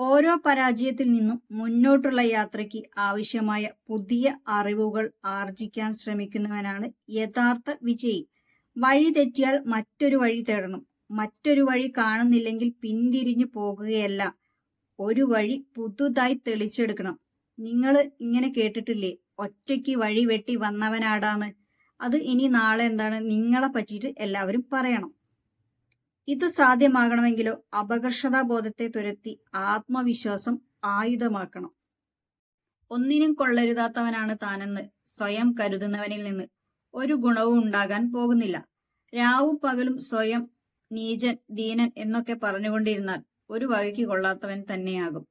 ഓരോ പരാജയത്തിൽ നിന്നും മുന്നോട്ടുള്ള യാത്രയ്ക്ക് ആവശ്യമായ പുതിയ അറിവുകൾ ആർജിക്കാൻ ശ്രമിക്കുന്നവനാണ് യഥാർത്ഥ വിജയി. വഴി തെറ്റിയാൽ മറ്റൊരു വഴി തേടണം. മറ്റൊരു വഴി കാണുന്നില്ലെങ്കിൽ പിന്തിരിഞ്ഞു പോകുകയല്ല. ഒരു വഴി പുതുതായി തെളിച്ചെടുക്കണം. നിങ്ങൾ ഇങ്ങനെ കേട്ടിട്ടില്ലേ? ഒറ്റയ്ക്ക് വഴി വെട്ടി വന്നവനാടാന്ന്. അത് ഇനി നാളെ എന്താണ് നിങ്ങളെ പറ്റിയിട്ട് എല്ലാവരും പറയണം. ഇത് സാധ്യമാകണമെങ്കിലോ അപകർഷതാബോധത്തെ തുരത്തി ആത്മവിശ്വാസം ആയുധമാക്കണം. ഒന്നിനും കൊള്ളരുതാത്തവനാണ് താനെന്ന് സ്വയം കരുതുന്നവനിൽ നിന്ന് ഒരു ഗുണവും ഉണ്ടാകാൻ പോകുന്നില്ല. രാവും പകലും സ്വയം നീചൻ ദീനൻ എന്നൊക്കെ പറഞ്ഞുകൊണ്ടിരുന്നാൽ ഒരു വഴിക്ക് കൊള്ളാത്തവൻ തന്നെയാകും.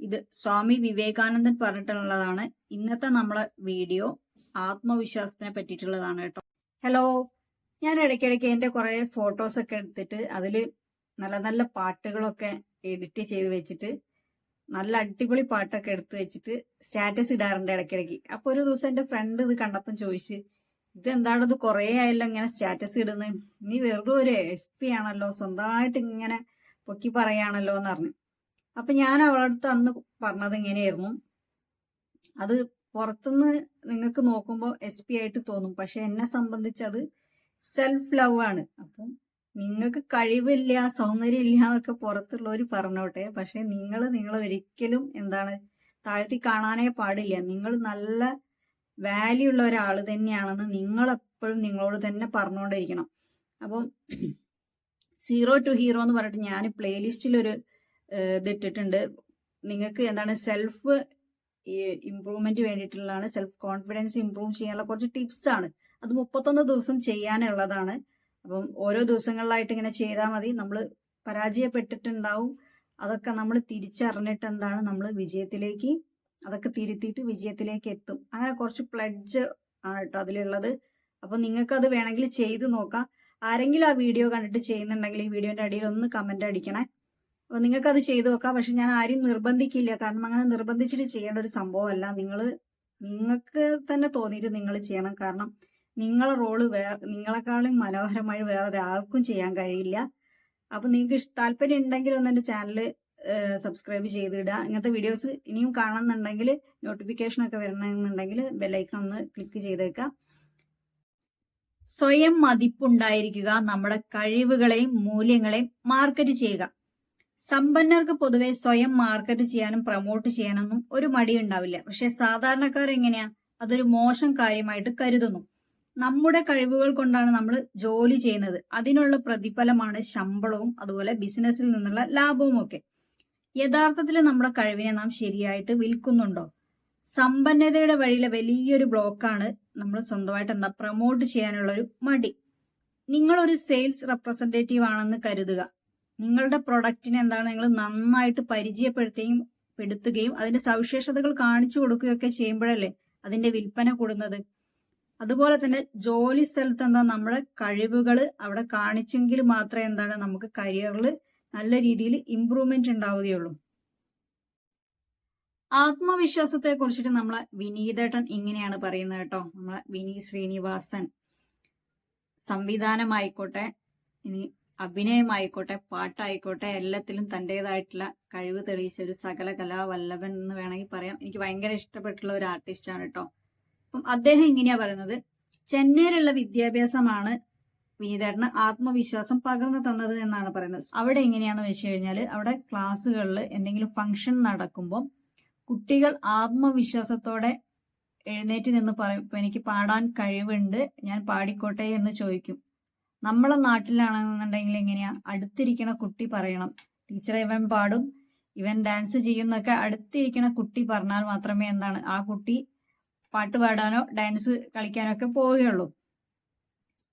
ഇത് സ്വാമി വിവേകാനന്ദൻ പറഞ്ഞിട്ടുള്ളതാണ്. ഇന്നത്തെ നമ്മളെ വീഡിയോ ആത്മവിശ്വാസത്തിനെ പറ്റിയിട്ടുള്ളതാണ് കേട്ടോ. ഹലോ. ഞാൻ ഇടയ്ക്കിടയ്ക്ക് എന്റെ കുറേ ഫോട്ടോസ് ഒക്കെ എടുത്തിട്ട് അതിൽ നല്ല നല്ല പാട്ടുകളൊക്കെ എഡിറ്റ് ചെയ്ത് വെച്ചിട്ട് നല്ല അടിപൊളി പാട്ടൊക്കെ എടുത്തു വെച്ചിട്ട് സ്റ്റാറ്റസ് ഇടാറുണ്ട് ഇടയ്ക്കിടയ്ക്ക്. അപ്പൊ ഒരു ദിവസം എന്റെ ഫ്രണ്ട് ഇത് കണ്ടപ്പം ചോദിച്ച് ഇത് എന്താണ് ഇത് കുറേ ആയല്ലോ ഇങ്ങനെ സ്റ്റാറ്റസ് ഇടുന്നത് നീ വെറുതെ ഒരു എസ് പി ആണല്ലോ സ്വന്തമായിട്ട് ഇങ്ങനെ പൊക്കി പറയാണല്ലോ എന്ന് പറഞ്ഞു. അപ്പൊ ഞാൻ അവളടുത്ത് അന്ന് പറഞ്ഞത് ഇങ്ങനെയായിരുന്നു. അത് പുറത്തുനിന്ന് നിങ്ങൾക്ക് നോക്കുമ്പോൾ എസ് പി ആയിട്ട് തോന്നും പക്ഷെ എന്നെ സംബന്ധിച്ച് അത് സെൽഫ് ലവ് ആണ്. അപ്പം നിങ്ങൾക്ക് കഴിവില്ല സൗന്ദര്യം ഇല്ല എന്നൊക്കെ പുറത്തുള്ളവർ പറഞ്ഞോട്ടെ. പക്ഷെ നിങ്ങൾ നിങ്ങൾ ഒരിക്കലും എന്താണ് താഴ്ത്തി കാണാനേ പാടില്ല. നിങ്ങൾ നല്ല വാല്യൂ ഉള്ള ഒരാൾ തന്നെയാണെന്ന് നിങ്ങൾ എപ്പോഴും നിങ്ങളോട് തന്നെ പറഞ്ഞുകൊണ്ടിരിക്കണം അപ്പോൾ സീറോ ടു ഹീറോ എന്ന് പറഞ്ഞിട്ട് ഞാൻ പ്ലേലിസ്റ്റിൽ ഒരു ഇതിട്ടിട്ടുണ്ട്. നിങ്ങൾക്ക് എന്താണ് സെൽഫ് ഇംപ്രൂവ്മെന്റ് വേണ്ടിയിട്ടുള്ളതാണ്. സെൽഫ് കോൺഫിഡൻസ് ഇമ്പ്രൂവ് ചെയ്യാനുള്ള കുറച്ച് ടിപ്സ് ആണ്. അത് മുപ്പത്തൊന്ന് ദിവസം ചെയ്യാനുള്ളതാണ്. അപ്പം ഓരോ ദിവസങ്ങളിലായിട്ട് ഇങ്ങനെ ചെയ്താൽ മതി. നമ്മൾ പരാജയപ്പെട്ടിട്ടുണ്ടാവും. അതൊക്കെ നമ്മൾ തിരിച്ചറിഞ്ഞിട്ട് എന്താണ് നമ്മൾ വിജയത്തിലേക്ക് അതൊക്കെ തിരുത്തിയിട്ട് വിജയത്തിലേക്ക് എത്തും. അങ്ങനെ കുറച്ച് പ്ലഡ്ജ് ആണ് കേട്ടോ അതിലുള്ളത്. അപ്പൊ നിങ്ങൾക്ക് അത് വേണമെങ്കിൽ ചെയ്ത് നോക്കാം. ആരെങ്കിലും ആ വീഡിയോ കണ്ടിട്ട് ചെയ്യുന്നുണ്ടെങ്കിൽ ഈ വീഡിയോന്റെ അടിയിൽ ഒന്ന് കമന്റ് അടിക്കണേ. അപ്പൊ നിങ്ങൾക്ക് അത് ചെയ്തു നോക്കാം. പക്ഷെ ഞാൻ ആരും നിർബന്ധിക്കില്ല. കാരണം അങ്ങനെ നിർബന്ധിച്ചിട്ട് ചെയ്യേണ്ട ഒരു സംഭവമല്ല. നിങ്ങൾ നിങ്ങൾക്ക് തന്നെ തോന്നിയിട്ട് നിങ്ങൾ ചെയ്യണം. കാരണം നിങ്ങളെ റോൾ വേ നിങ്ങളെക്കാളും മനോഹരമായി വേറൊരാൾക്കും ചെയ്യാൻ കഴിയില്ല. അപ്പൊ നിങ്ങൾക്ക് താല്പര്യം ഉണ്ടെങ്കിൽ ഒന്ന് എന്റെ ചാനൽ സബ്സ്ക്രൈബ് ചെയ്തിടുക. ഇങ്ങനത്തെ വീഡിയോസ് ഇനിയും കാണുന്നുണ്ടെങ്കിൽ നോട്ടിഫിക്കേഷൻ ഒക്കെ വരണമെന്നുണ്ടെങ്കിൽ ബെല്ലൈക്കൺ ഒന്ന് ക്ലിക്ക് ചെയ്തേക്കാം സ്വയം മതിപ്പുണ്ടായിരിക്കുക. നമ്മുടെ കഴിവുകളെയും മൂല്യങ്ങളെയും മാർക്കറ്റ് ചെയ്യുക. സമ്പന്നർക്ക് പൊതുവെ സ്വയം മാർക്കറ്റ് ചെയ്യാനും പ്രൊമോട്ട് ചെയ്യാനൊന്നും ഒരു മടി ഉണ്ടാവില്ല പക്ഷെ സാധാരണക്കാർ എങ്ങനെയാ? അതൊരു മോശം കാര്യമായിട്ട് കരുതുന്നു. നമ്മുടെ കഴിവുകൾ കൊണ്ടാണ് നമ്മൾ ജോലി ചെയ്യുന്നത്. അതിനുള്ള പ്രതിഫലമാണ് ശമ്പളവും അതുപോലെ ബിസിനസ്സിൽ നിന്നുള്ള ലാഭവും ഒക്കെ. യഥാർത്ഥത്തിൽ നമ്മുടെ കഴിവിനെ നാം ശരിയായിട്ട് വിൽക്കുന്നുണ്ടോ? സമ്പന്നതയുടെ വഴിയിലെ വലിയൊരു ബ്ലോക്കാണ് നമ്മൾ സ്വന്തമായിട്ട് എന്താ പ്രൊമോട്ട് ചെയ്യാനുള്ള ഒരു മടി. നിങ്ങളൊരു സെയിൽസ് റെപ്രസെന്റേറ്റീവ് ആണെന്ന് കരുതുക. നിങ്ങളുടെ പ്രൊഡക്റ്റിനെ എന്താണ് നിങ്ങൾ നന്നായിട്ട് പരിചയപ്പെടുത്തുകയും പെടുത്തുകയും അതിന്റെ സവിശേഷതകൾ കാണിച്ചു കൊടുക്കുകയൊക്കെ ചെയ്യുമ്പോഴല്ലേ അതിന്റെ വിൽപ്പന കൂടുന്നത്? അതുപോലെ തന്നെ ജോലി സ്ഥലത്ത് എന്താ നമ്മുടെ കഴിവുകൾ അവിടെ കാണിച്ചെങ്കിൽ മാത്രമേ എന്താണ് നമുക്ക് കരിയറിൽ നല്ല രീതിയിൽ ഇമ്പ്രൂവ്മെന്റ് ഉണ്ടാവുകയുള്ളൂ. ആത്മവിശ്വാസത്തെ കുറിച്ചിട്ട് നമ്മളെ വിനീതേട്ടൻ ഇങ്ങനെയാണ് പറയുന്നത് കേട്ടോ. നമ്മളെ വിനീ ശ്രീനിവാസൻ. സംവിധാനമായിക്കോട്ടെ ഇനി അഭിനയമായിക്കോട്ടെ പാട്ടായിക്കോട്ടെ എല്ലാത്തിലും തന്റെതായിട്ടുള്ള കഴിവ് തെളിയിച്ച ഒരു സകല കലാവല്ലഭൻ എന്ന് വേണമെങ്കിൽ പറയാം. എനിക്ക് ഭയങ്കര ഇഷ്ടപ്പെട്ടുള്ള ഒരു ആർട്ടിസ്റ്റാണ് കേട്ടോ. അപ്പം അദ്ദേഹം ഇങ്ങനെയാ പറയുന്നത്. ചെന്നൈയിലുള്ള വിദ്യാഭ്യാസമാണ് വിനീതേട്ടന് ആത്മവിശ്വാസം പകർന്നു തന്നത് എന്നാണ് പറയുന്നത്. അവിടെ എങ്ങനെയാന്ന് വെച്ച് കഴിഞ്ഞാൽ അവിടെ ക്ലാസ്സുകളിൽ എന്തെങ്കിലും ഫംഗ്ഷൻ നടക്കുമ്പോൾ കുട്ടികൾ ആത്മവിശ്വാസത്തോടെ എഴുന്നേറ്റ് നിന്ന് പറയും എനിക്ക് പാടാൻ കഴിവുണ്ട് ഞാൻ പാടിക്കോട്ടെ എന്ന് ചോദിക്കും. നമ്മളെ നാട്ടിലാണെന്നുണ്ടെങ്കിൽ എങ്ങനെയാ? അടുത്തിരിക്കണ കുട്ടി പറയണം. ടീച്ചർ ഇവൻ പാടും. ഇവൻ ഡാൻസ് ചെയ്യുന്നൊക്കെ അടുത്തിരിക്കണ കുട്ടി പറഞ്ഞാൽ മാത്രമേ എന്താണ്? ആ കുട്ടി പാട്ട് പാടാനോ ഡാൻസ് കളിക്കാനോ ഒക്കെ പോവുകയുള്ളൂ.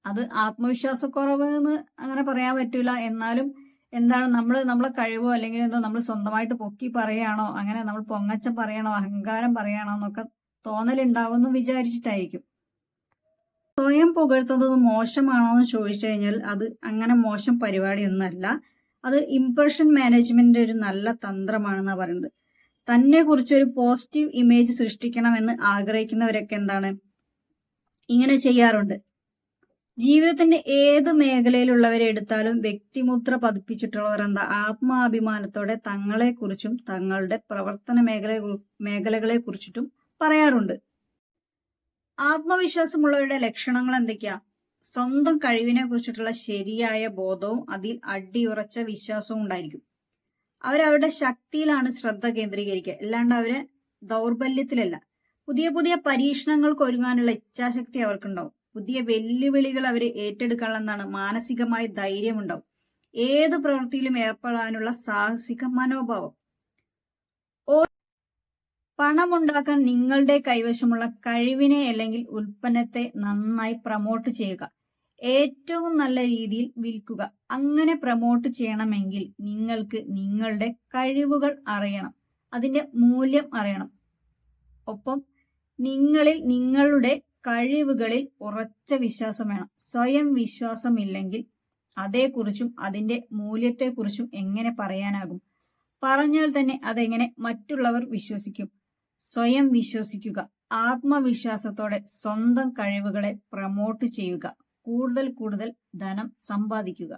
അത് ആത്മവിശ്വാസക്കുറവ് എന്ന് അങ്ങനെ പറയാൻ പറ്റൂല. എന്നാലും എന്താണ് നമ്മൾ നമ്മളെ കഴിവോ അല്ലെങ്കിൽ എന്തോ നമ്മൾ സ്വന്തമായിട്ട് പൊക്കി പറയുകയാണോ അങ്ങനെ നമ്മൾ പൊങ്ങച്ചം പറയണോ അഹങ്കാരം പറയണോ എന്നൊക്കെ തോന്നലുണ്ടാവുമെന്ന് വിചാരിച്ചിട്ടായിരിക്കും. സ്വയം പുകഴ്ത്തുന്നത് മോശമാണോ എന്ന് ചോദിച്ചു കഴിഞ്ഞാൽ അത് അങ്ങനെ മോശം പരിപാടിയൊന്നുമല്ല. അത് ഇംപ്രഷൻ മാനേജ്മെന്റ് ഒരു നല്ല തന്ത്രമാണെന്നാണ് പറയുന്നത്. തന്നെ കുറിച്ച് ഒരു പോസിറ്റീവ് ഇമേജ് സൃഷ്ടിക്കണം എന്ന് ആഗ്രഹിക്കുന്നവരൊക്കെ എന്താണ്? ഇങ്ങനെ ചെയ്യാറുണ്ട്. ജീവിതത്തിന്റെ ഏത് മേഖലയിലുള്ളവരെ എടുത്താലും വ്യക്തിമുദ്ര പതിപ്പിച്ചിട്ടുള്ളവർ എന്താ? ആത്മാഭിമാനത്തോടെ തങ്ങളെക്കുറിച്ചും തങ്ങളുടെ പ്രവർത്തന മേഖല മേഖലകളെ കുറിച്ചിട്ടും പറയാറുണ്ട്. ആത്മവിശ്വാസമുള്ളവരുടെ ലക്ഷണങ്ങൾ എന്തൊക്കെയാ? സ്വന്തം കഴിവിനെ കുറിച്ചിട്ടുള്ള ശരിയായ ബോധവും അതിൽ അടിയുറച്ച വിശ്വാസവും ഉണ്ടായിരിക്കും. അവരവരുടെ ശക്തിയിലാണ് ശ്രദ്ധ കേന്ദ്രീകരിക്കുക. അല്ലാണ്ട് അവർ ദൗർബല്യത്തിലല്ല. പുതിയ പുതിയ പരീക്ഷണങ്ങൾക്ക് ഒരുങ്ങാനുള്ള ഇച്ഛാശക്തി അവർക്കുണ്ടാവും. പുതിയ വെല്ലുവിളികൾ അവരെ ഏറ്റെടുക്കാനുള്ള മാനസികമായ ധൈര്യമുണ്ടാവും. ഏത് പ്രവൃത്തിയിലും ഏർപ്പെടാനുള്ള സാഹസിക മനോഭാവം. പണമുണ്ടാക്കാൻ നിങ്ങളുടെ കൈവശമുള്ള കഴിവിനെ അല്ലെങ്കിൽ ഉൽപ്പന്നത്തെ നന്നായി പ്രമോട്ട് ചെയ്യുക. ഏറ്റവും നല്ല രീതിയിൽ വിൽക്കുക. അങ്ങനെ പ്രമോട്ട് ചെയ്യണമെങ്കിൽ നിങ്ങൾക്ക് നിങ്ങളുടെ കഴിവുകൾ അറിയണം. അതിന്റെ മൂല്യം അറിയണം. ഒപ്പം നിങ്ങളിൽ നിങ്ങളുടെ കഴിവുകളിൽ ഉറച്ച വിശ്വാസം വേണം. സ്വയം വിശ്വാസമില്ലെങ്കിൽ അതേക്കുറിച്ചും അതിന്റെ മൂല്യത്തെക്കുറിച്ചും എങ്ങനെ പറയാനാകും? പറഞ്ഞാൽ തന്നെ അതെങ്ങനെ മറ്റുള്ളവർ വിശ്വസിക്കും? സ്വയം വിശ്വസിക്കുക. ആത്മവിശ്വാസത്തോടെ സ്വന്തം കഴിവുകളെ പ്രമോട്ട് ചെയ്യുക. കൂടുതൽ കൂടുതൽ ധനം സമ്പാദിക്കുക.